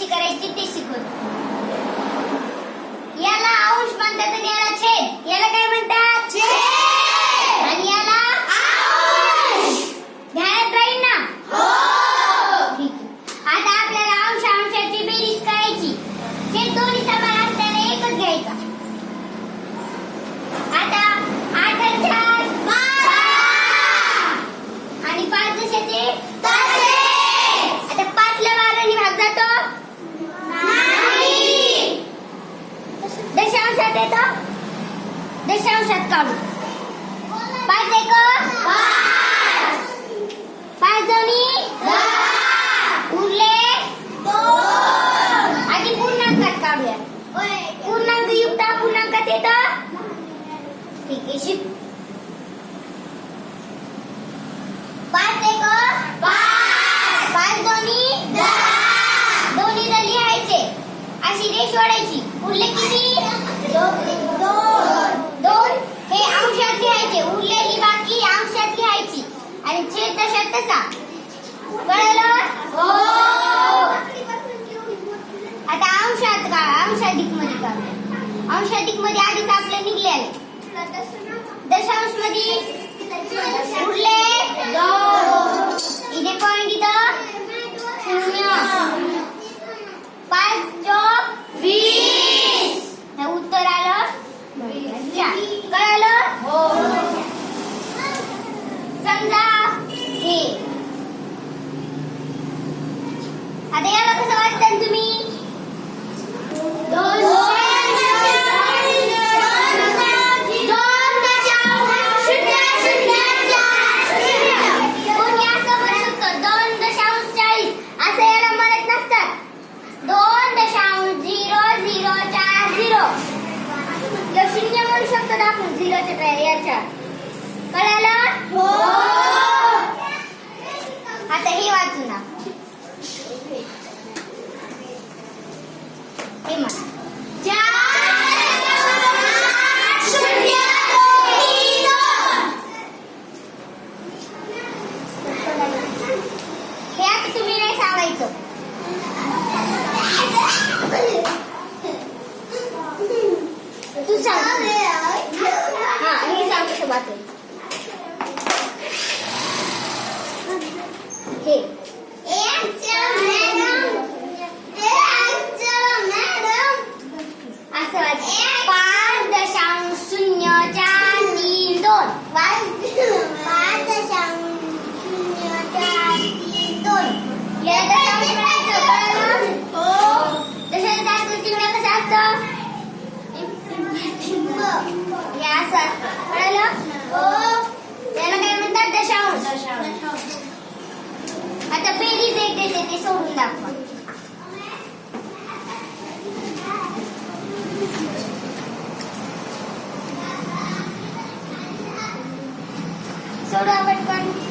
कशी करायची ते शिकवतो याला अंश म्हणतात आणि याला छेद. याला काय म्हणतात? छेद. आणि याला अंश ध्यानात राहील ना? हो. ठीक आहे. आता आपल्याला अंश अंशाची बेरीज करायची. छेद दोन्ही समान दशांशात येतो दशांशात काढू. पाच एक पाच दोन्ही उरले आधी पूर्णांकात काढूया. पूर्णांक युक्त पूर्णांकात ठीक आहे शिक. पाच एक पाच दोन्ही दोन्ही लिहायचे. अशी रेष वाढायची. उरले किती? दोन हे अंशात लिहायचे उरलेली बाकी अंशात लिहायची आणि छेद तसा कळलं? हो. आता अंशात का? अंशाधिकमध्ये का? अंशाधिकमध्ये आधीच आपलं निघले दशांशमध्ये उरले इथे पॉइंट पाच चौक वीस हे उत्तर आलं चार. कळालं हो. समजा हे आता याला कसं वाचताय तुम्ही शून्य ना झिरोच्या याच्या कळालं? हो. आता हे वाचू ना हे म्हणा. हे आता तुम्ही नाही सांगायचं. तू सांग. हे सांग कसं वाचेल हे असं वाच पाच दशांश शून्य चार तीन दोन पाच दशांश शून्य चार तीन दोन या दशांश करायचं कळलं दशांश दाखवून चिन्ह कसं असतं हे असं असतं कळलं त्याला काय म्हणतात दशांश आता बेरीज एक देते ते सोडून दाखवा. सोडवा पटकन